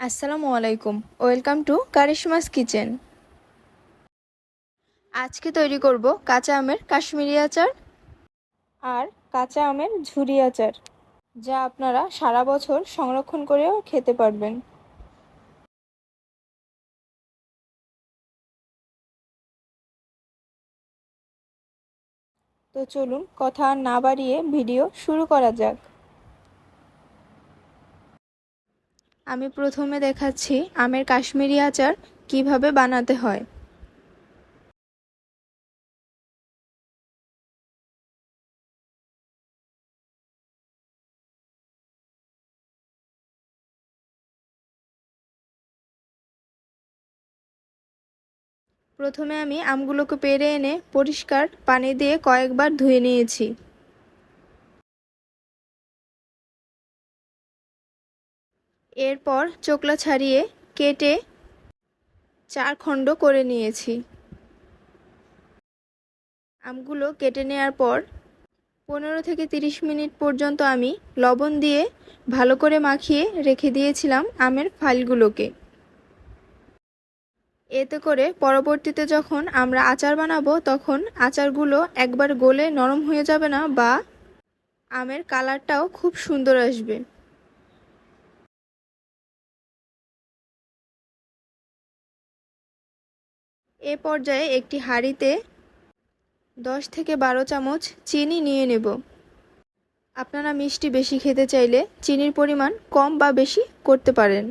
আসসালামু আলাইকুম। Welcome to কারিশমাস kitchen আজকে তৈরি করব কাঁচা আমের কাশ্মীরি আচার আর কাঁচা আমের ঝুরি আচার, যা আপনারা সারা বছর সংরক্ষণ করেও খেতে পারবেন। তো চলুন কথা না বাড়িয়ে ভিডিও শুরু করা যাক। আমি প্রথমে দেখাচ্ছি আমের কাশ্মীরি আচার কীভাবে বানাতে হয়। প্রথমে আমি আমগুলোকে পেরে এনে পরিষ্কার পানি দিয়ে কয়েকবার ধুয়ে নিয়েছি। এরপর চোকলা ছাড়িয়ে কেটে চার খণ্ড করে নিয়েছি। আমগুলো কেটে নেওয়ার পর পনেরো থেকে তিরিশ মিনিট পর্যন্ত আমি লবণ দিয়ে ভালো করে মাখিয়ে রেখে দিয়েছিলাম আমের ফাইলগুলোকে। এতে করে পরবর্তীতে যখন আমরা আচার বানাবো, তখন আচারগুলো একবার গলে নরম হয়ে যাবে না বা আমের কালারটাও খুব সুন্দর আসবে। এ পর্যায়ে একটি হাঁড়িতে দশ থেকে বারো চামচ চিনি নিয়ে নেব। আপনারা মিষ্টি বেশি খেতে চাইলে চিনির পরিমাণ কম বা বেশি করতে পারেন।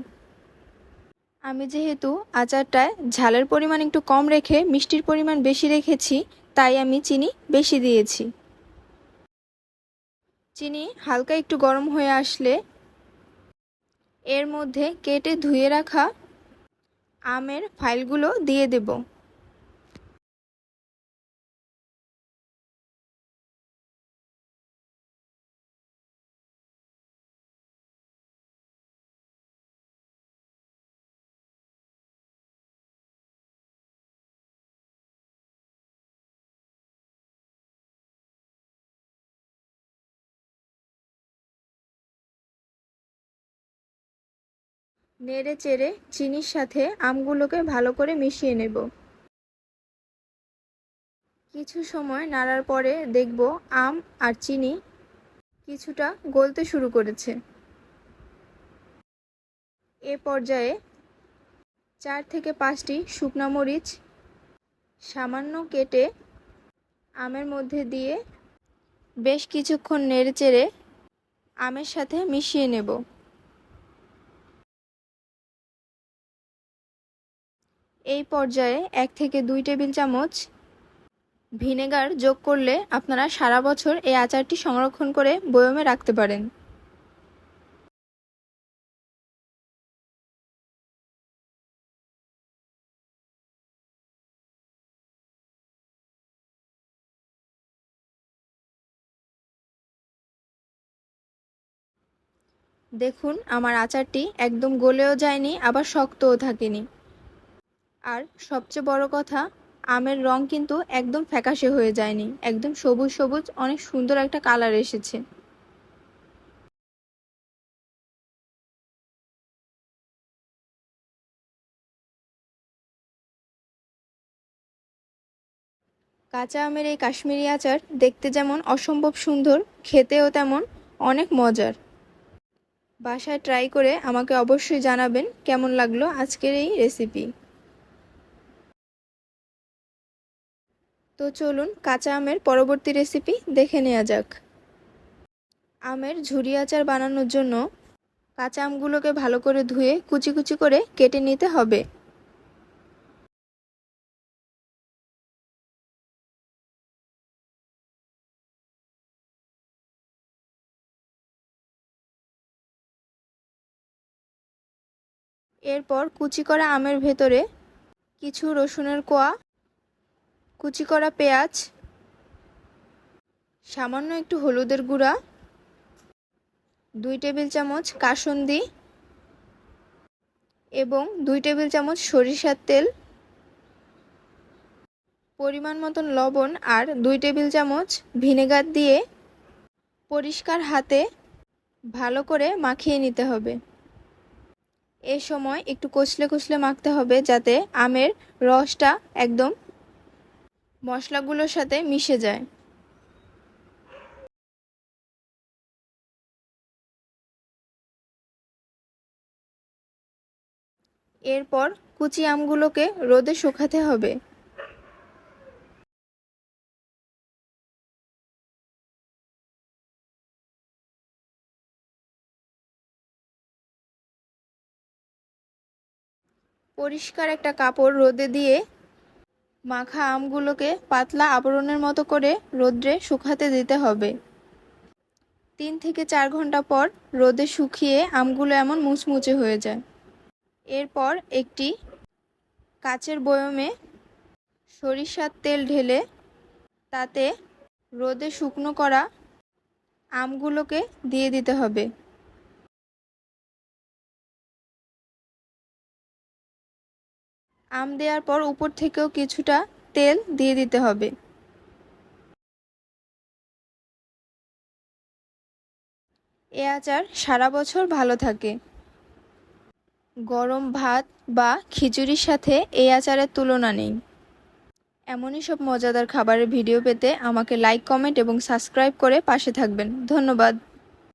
আমি যেহেতু আচারটায় ঝালের পরিমাণ একটু কম রেখে মিষ্টির পরিমাণ বেশি রেখেছি, তাই আমি চিনি বেশি দিয়েছি। চিনি হালকা একটু গরম হয়ে আসলে এর মধ্যে কেটে ধুয়ে রাখা আমের ফাইলগুলো দিয়ে দেব। নেড়ে চেড়ে চিনির সাথে আমগুলোকে ভালো করে মিশিয়ে নেব। কিছু সময় নাড়ার পরে দেখব আম আর চিনি কিছুটা গলতে শুরু করেছে। এ পর্যায়ে চার থেকে পাঁচটি শুকনা মরিচ সামান্য কেটে আমের মধ্যে দিয়ে বেশ কিছুক্ষণ নেড়ে চেড়ে আমের সাথে মিশিয়ে নেব। এই পর্যায়ে এক থেকে দুই টেবিল চামচ ভিনেগার যোগ করলে আপনারা সারা বছর এই আচারটি সংরক্ষণ করে বয়মে রাখতে পারেন। দেখুন, আমার আচারটি একদম গলেও যায়নি, আবার শক্তও থাকেনি। আর সবচেয়ে বড় কথা, আমের রং কিন্তু একদম ফ্যাকাশে হয়ে যায়নি। একদম সবুজ সবুজ, অনেক সুন্দর একটা কালার এসেছে। কাঁচা আমের এই কাশ্মীরি আচার দেখতে যেমন অসম্ভব সুন্দর, খেতেও তেমন অনেক মজার। বাসায় ট্রাই করে আমাকে অবশ্যই জানাবেন কেমন লাগল আজকের এই রেসিপি। তো চলুন কাঁচা আমের পরবর্তী রেসিপি দেখে নেওয়া যাক। আমের ঝুরি আচার বানানোর জন্য কাঁচা আমগুলোকে ভালো করে ধুয়ে কুচি কুচি করে কেটে নিতে হবে। এরপর কুচি করা আমের ভেতরে কিছু রসুনের কোয়া কুচি করা পেঁয়াজ, সামান্য একটু হলুদের গুঁড়া, দুই টেবিল চামচ কাসন্দি এবং দুই টেবিল চামচ সরিষার তেল, পরিমাণ মতন লবণ আর দুই টেবিল চামচ ভিনেগার দিয়ে পরিষ্কার হাতে ভালো করে মাখিয়ে নিতে হবে। এ সময় একটু কষলে কষলে মাখতে হবে যাতে আমের রসটা একদম মশলাগুলোর সাথে মিশে যায়। এরপর কুচি আমগুলোকে রোদে শুকাতে হবে। পরিষ্কার একটা কাপড় রোদে দিয়ে মাখা আমগুলোকে পাতলা আবরণের মতো করে রোদ্রে শুকাতে দিতে হবে। তিন থেকে চার ঘণ্টা পর রোদে শুকিয়ে আমগুলো এমন মুচমুচে হয়ে যায়। এরপর একটি কাচের বয়মে সরিষার তেল ঢেলে তাতে রোদে শুকনো করা আমগুলোকে দিয়ে দিতে হবে। আম দেওয়ার পর উপর থেকেও কিছুটা তেল দিয়ে দিতে হবে। এ আচার সারা বছর ভালো থাকে। গরম ভাত বা খিচুড়ির সাথে এই আচারের তুলনা নেই। এমনই সব মজাদার খাবারের ভিডিও পেতে আমাকে লাইক কমেন্ট এবং সাবস্ক্রাইব করে পাশে থাকবেন। ধন্যবাদ।